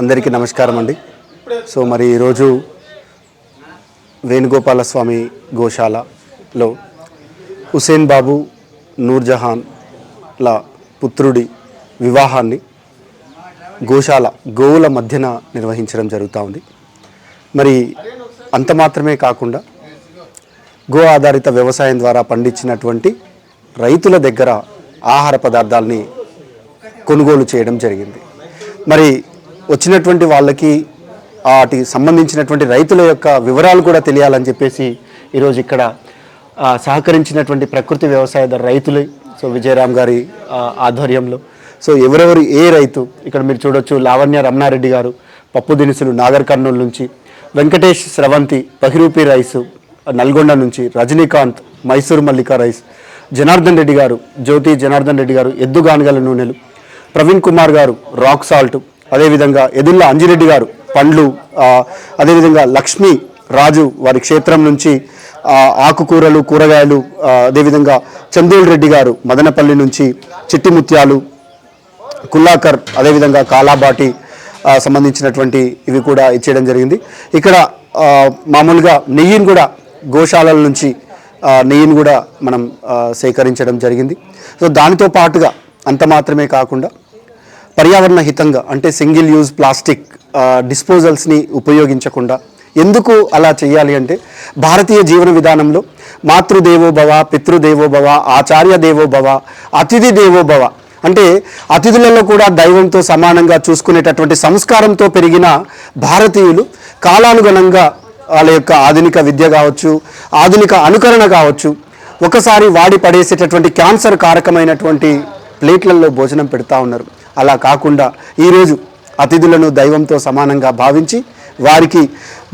అందరికీ నమస్కారం అండి. సో మరి ఈరోజు వేణుగోపాల స్వామి గోశాలలో హుసేన్ బాబు నూర్జహాన్ల పుత్రుడి వివాహాన్ని గోశాల గోవుల మధ్యన నిర్వహించడం జరుగుతూ ఉంది. మరి అంత మాత్రమే కాకుండా గో ఆధారిత వ్యవసాయం ద్వారా పండించినటువంటి రైతుల దగ్గర ఆహార పదార్థాలని కొనుగోలు చేయడం జరిగింది. మరి వచ్చినటువంటి వాళ్ళకి వాటికి సంబంధించినటువంటి రైతుల యొక్క వివరాలు కూడా తెలియాలని చెప్పేసి ఈరోజు ఇక్కడ సహకరించినటువంటి ప్రకృతి వ్యవసాయ రైతులు సో విజయరామ్ గారి ఆధ్వర్యంలో. సో ఎవరెవరు ఏ రైతు ఇక్కడ మీరు చూడొచ్చు లావణ్య రమణారెడ్డి గారు పప్పు దినుసులు నాగర్ కర్నూలు నుంచి వెంకటేష్ స్రవంతి బహిరూపి రైస్ నల్గొండ నుంచి రజనీకాంత్ మైసూర్ మల్లికా రైస్ జనార్దన్ రెడ్డి గారు జ్యోతి జనార్దన్ రెడ్డి గారు ఎద్దుగానగల నూనెలు ప్రవీణ్ కుమార్ గారు రాక్ సాల్ట్ అదేవిధంగా ఎదుళ్ళ అంజిరెడ్డి గారు పండ్లు అదేవిధంగా లక్ష్మీ రాజు వారి క్షేత్రం నుంచి ఆకుకూరలు కూరగాయలు అదేవిధంగా చందూల్ రెడ్డి గారు మదనపల్లి నుంచి చిట్టి ముత్యాలు కుల్లాకర్ అదేవిధంగా కాలాబాటి సంబంధించినటువంటి ఇవి కూడా ఇచ్చేయడం జరిగింది. ఇక్కడ మామూలుగా నెయ్యిని కూడా గోశాలల నుంచి నెయ్యిని కూడా మనం సేకరించడం జరిగింది. సో దానితో పాటుగా అంత మాత్రమే కాకుండా పర్యావరణ హితంగా అంటే సింగిల్ యూజ్ ప్లాస్టిక్ డిస్పోజల్స్ని ఉపయోగించకుండా ఎందుకు అలా చేయాలి అంటే భారతీయ జీవన విధానంలో మాతృదేవో భవ పితృదేవో భవ ఆచార్య దేవో భవ అతిథి దేవో భవ అంటే అతిథులలో కూడా దైవంతో సమానంగా చూసుకునేటటువంటి సంస్కారంతో పెరిగిన భారతీయులు కాలానుగుణంగా వాళ్ళ యొక్క ఆధునిక విద్య కావచ్చు ఆధునిక అనుకరణ కావచ్చు ఒకసారి వాడి పడేసేటటువంటి క్యాన్సర్ కారకమైనటువంటి ప్లేట్లలో భోజనం పెడతా ఉన్నారు. అలా కాకుండా ఈరోజు అతిథులను దైవంతో సమానంగా భావించి వారికి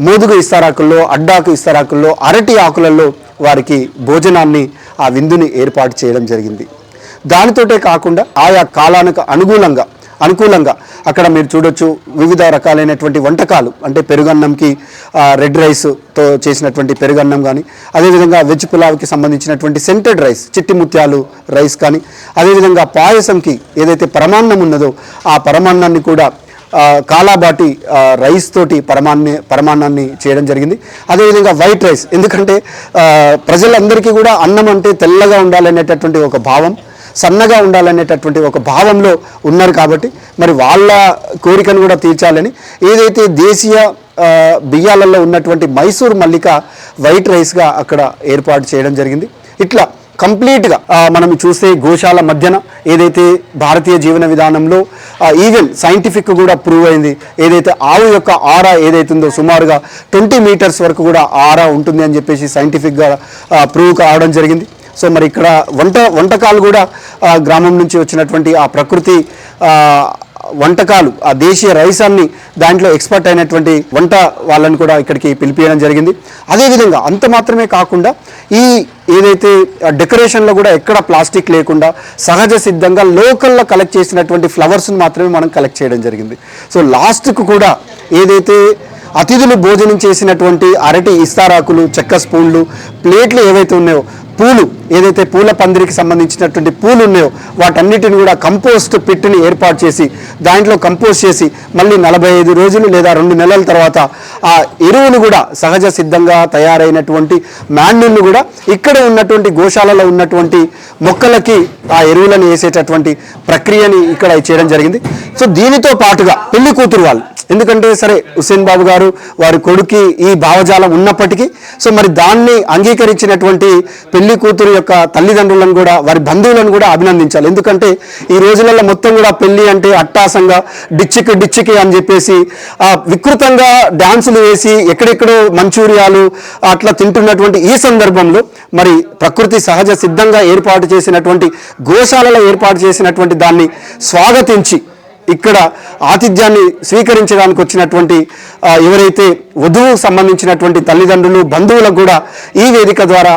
మోదుగు ఇస్తారాకుల్లో అడ్డాకు ఇస్తారాకుల్లో అరటి ఆకులలో వారికి భోజనాన్ని ఆ విందుని ఏర్పాటు చేయడం జరిగింది. దానితోటే కాకుండా ఆయా కాలానికి అనుకూలంగా అనుకూలంగా అక్కడ మీరు చూడొచ్చు వివిధ రకాలైనటువంటి వంటకాలు. అంటే పెరుగన్నంకి రెడ్ రైస్తో చేసినటువంటి పెరుగన్నం కానీ అదేవిధంగా వెజ్ పులావ్కి సంబంధించినటువంటి సెంటెడ్ రైస్ చిట్టి ముత్యాలు రైస్ కానీ అదేవిధంగా పాయసంకి ఏదైతే పరమాన్నం ఉన్నదో ఆ పరమాన్నాన్ని కూడా కాలాబాటి రైస్ తోటి పరమాన్ని పరమాన్నాన్ని చేయడం జరిగింది. అదేవిధంగా వైట్ రైస్ ఎందుకంటే ప్రజలందరికీ కూడా అన్నం అంటే తెల్లగా ఉండాలనేటటువంటి ఒక భావం సన్నగా ఉండాలనేటటువంటి ఒక భావంలో ఉన్నారు కాబట్టి మరి వాళ్ళ కోరికను కూడా తీర్చాలని ఏదైతే దేశీయ బియ్యాలలో ఉన్నటువంటి మైసూర్ మల్లిక వైట్ రైస్గా అక్కడ ఏర్పాటు చేయడం జరిగింది. ఇట్లా కంప్లీట్గా మనం చూస్తే గోశాల మధ్యన ఏదైతే భారతీయ జీవన విధానంలో ఈవెన్ సైంటిఫిక్ కూడా ప్రూవ్ అయింది. ఏదైతే ఆవు యొక్క ఆరా ఏదైతుందో సుమారుగా ట్వంటీ మీటర్స్ వరకు కూడా ఆరా ఉంటుంది అని చెప్పేసి సైంటిఫిక్గా ప్రూవ్ కావడం జరిగింది. సో మరి ఇక్కడ వంట వంటకాలు కూడా గ్రామం నుంచి వచ్చినటువంటి ఆ ప్రకృతి వంటకాలు ఆ దేశీయ రైసాన్ని దాంట్లో ఎక్స్పర్ట్ అయినటువంటి వంట వాళ్ళని కూడా ఇక్కడికి పిలిపించడం జరిగింది. అదేవిధంగా అంత మాత్రమే కాకుండా ఈ ఏదైతే డెకరేషన్లో కూడా ఎక్కడ ప్లాస్టిక్ లేకుండా సహజ సిద్ధంగా లోకల్లో కలెక్ట్ చేసినటువంటి ఫ్లవర్స్ని మాత్రమే మనం కలెక్ట్ చేయడం జరిగింది. సో లాస్ట్కు కూడా ఏదైతే అతిథులు భోజనం చేసినటువంటి అరటి ఇస్తారాకులు చెక్క స్పూన్లు ప్లేట్లు ఏవైతే ఉన్నాయో పూలు ఏదైతే పూల పందిరికి సంబంధించినటువంటి పూలు ఉన్నాయో వాటన్నిటిని కూడా కంపోస్ట్ పిట్ని ఏర్పాటు చేసి దాంట్లో కంపోస్ట్ చేసి మళ్ళీ నలభై ఐదు రోజులు లేదా రెండు నెలల తర్వాత ఆ ఎరువును కూడా సహజ సిద్ధంగా తయారైనటువంటి మాన్యుల్ని కూడా ఇక్కడ ఉన్నటువంటి గోశాలలో ఉన్నటువంటి మొక్కలకి ఆ ఎరువులను వేసేటటువంటి ప్రక్రియని ఇక్కడ చేయడం జరిగింది. సో దీనితో పాటుగా పెళ్ళి కూతురు వాళ్ళు ఎందుకంటే సరే హుసేన్ బాబు గారు వారి కొడుకి ఈ భావజాలం ఉన్నప్పటికీ సో మరి దాన్ని అంగీకరించినటువంటి పెళ్ళి పెళ్ళి కూతురు యొక్క తల్లిదండ్రులను కూడా వారి బంధువులను కూడా అభినందించాలి. ఎందుకంటే ఈ రోజులలో మొత్తం కూడా పెళ్ళి అంటే అట్టాసంగా డిచ్చికి డిచ్చికి అని చెప్పేసి ఆ, వికృతంగా డ్యాన్సులు వేసి ఎక్కడెక్కడో మంచూరియాలు అట్లా తింటున్నటువంటి ఈ సందర్భంలో మరి ప్రకృతి సహజ సిద్ధంగా ఏర్పాటు చేసినటువంటి గోశాలలో ఏర్పాటు చేసినటువంటి దాన్ని స్వాగతించి ఇక్కడ ఆతిథ్యాన్ని స్వీకరించడానికి వచ్చినటువంటి ఎవరైతే వధువు సంబంధించినటువంటి తల్లిదండ్రులు బంధువులకు కూడా ఈ వేదిక ద్వారా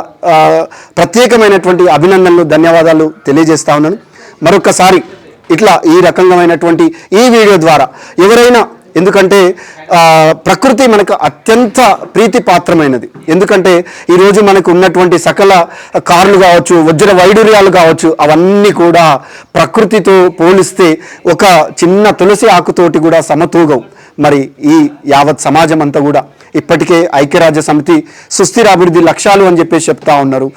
ప్రత్యేకమైనటువంటి అభినందనలు ధన్యవాదాలు తెలియజేస్తా ఉన్నాను. మరొకసారి ఇట్లా ఈ రకంగా ఈ వీడియో ద్వారా ఎవరైనా ఎందుకంటే ప్రకృతి మనకు అత్యంత ప్రీతి పాత్రమైనది ఎందుకంటే ఈరోజు మనకు ఉన్నటువంటి సకల కార్లు కావచ్చు వజ్ర వైడూర్యాలు కావచ్చు అవన్నీ కూడా ప్రకృతితో పోలిస్తే ఒక చిన్న తులసి ఆకుతోటి కూడా సమతూగం మరి ఈ యావత్ సమాజం అంతా కూడా ఇప్పటికే ఐక్యరాజ్య సమితి సుస్థిర అభివృద్ధి లక్ష్యాలు అని చెప్పేసి చెప్తా ఉన్నారు.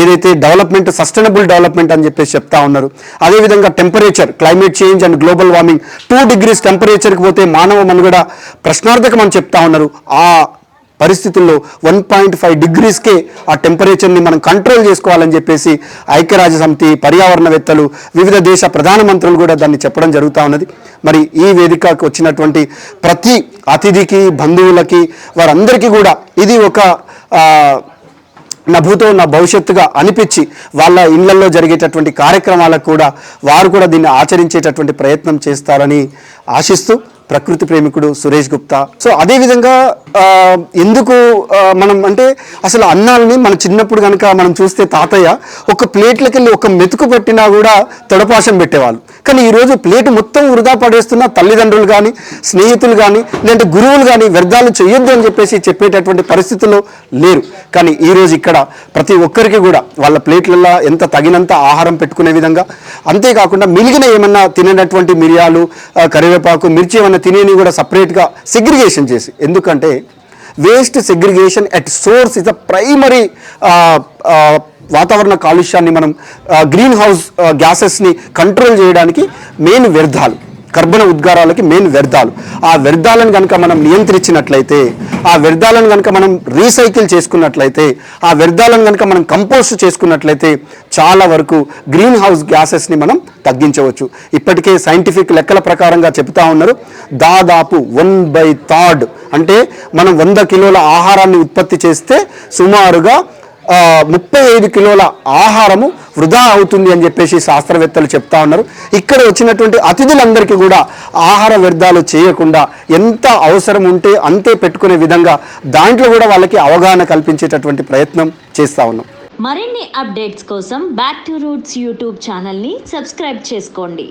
ఏదైతే డెవలప్మెంట్ సస్టైనబుల్ డెవలప్మెంట్ అని చెప్పేసి చెప్తా ఉన్నారు. అదేవిధంగా temperature climate change and global warming two degrees టెంపరేచర్కి పోతే మానవ మనుగడ ప్రశ్నార్థకం అని చెప్తా ఉన్నారు. ఆ పరిస్థితుల్లో వన్ పాయింట్ ఫైవ్ డిగ్రీస్కే ఆ టెంపరేచర్ని మనం కంట్రోల్ చేసుకోవాలని చెప్పేసి ఐక్యరాజ్య సమితి పర్యావరణవేత్తలు వివిధ దేశ ప్రధానమంత్రులు కూడా దాన్ని చెప్పడం జరుగుతూ ఉన్నది. మరి ఈ వేదికకు వచ్చినటువంటి ప్రతి అతిథికి బంధువులకి వారందరికీ కూడా ఇది ఒక నభూతో నా భవిష్యత్తుగా అనిపించి వాళ్ళ ఇళ్ళలో జరిగేటటువంటి కార్యక్రమాలకు కూడా వారు కూడా దీన్ని ఆచరించేటటువంటి ప్రయత్నం చేస్తారని ఆశిస్తూ ప్రకృతి ప్రేమికుడు సురేష్ గుప్తా. సో అదేవిధంగా ఎందుకు మనం అంటే అసలు అన్నాలని మన చిన్నప్పుడు కనుక మనం చూస్తే తాతయ్య ఒక ప్లేట్లకి వెళ్ళి ఒక మెతుకు పెట్టినా కూడా తొడపాశం పెట్టేవాళ్ళు. కానీ ఈరోజు ప్లేట్ మొత్తం వృధా పడేస్తున్న తల్లిదండ్రులు కానీ స్నేహితులు కానీ లేదంటే గురువులు కానీ వ్యర్థాలు చేయొద్దు అని చెప్పేసి చెప్పేటటువంటి పరిస్థితుల్లో లేరు. కానీ ఈరోజు ఇక్కడ ప్రతి ఒక్కరికి కూడా వాళ్ళ ప్లేట్లలో ఎంత తగినంత ఆహారం పెట్టుకునే విధంగా అంతేకాకుండా మిలిగిన ఏమన్నా తినేటటువంటి మిరియాలు కరివేపాకు మిర్చి ఏమన్నా తినేని కూడా సపరేట్గా సెగ్రిగేషన్ చేసి. ఎందుకంటే waste segregation at source is the primary వాతావరణ కాలుష్యాన్ని మనం గ్రీన్ హౌస్ గ్యాసెస్ని కంట్రోల్ చేయడానికి మెయిన్ వ్యర్థాలు. కర్బన ఉద్గారాలకి మెయిన్ వ్యర్థాలు. ఆ వ్యర్థాలను కనుక మనం నియంత్రించినట్లయితే ఆ వ్యర్థాలను కనుక మనం రీసైకిల్ చేసుకున్నట్లయితే ఆ వ్యర్థాలను కనుక మనం కంపోస్ట్ చేసుకున్నట్లయితే చాలా వరకు గ్రీన్ హౌస్ గ్యాసెస్ని మనం తగ్గించవచ్చు. ఇప్పటికే సైంటిఫిక్ లెక్కల ప్రకారంగా చెప్తా ఉన్నారు దాదాపు వన్ బై థర్డ్ అంటే మనం వంద కిలోల ఆహారాన్ని ఉత్పత్తి చేస్తే సుమారుగా ముప్పై ఐదు కిలోల ఆహారము వృధా అవుతుంది అని చెప్పేసి శాస్త్రవేత్తలు చెప్తా ఉన్నారు. ఇక్కడ వచ్చినటువంటి అతిథులందరికీ కూడా ఆహార వ్యర్థాలు చేయకుండా ఎంత అవసరం ఉంటే అంతే పెట్టుకునే విధంగా దాంట్లో కూడా వాళ్ళకి అవగాహన కల్పించేటటువంటి ప్రయత్నం చేస్తా ఉన్నాం. మరిన్ని అప్డేట్స్ కోసం బ్యాక్ టు రూట్స్ యూట్యూబ్ ఛానల్ని సబ్స్క్రైబ్ చేసుకోండి.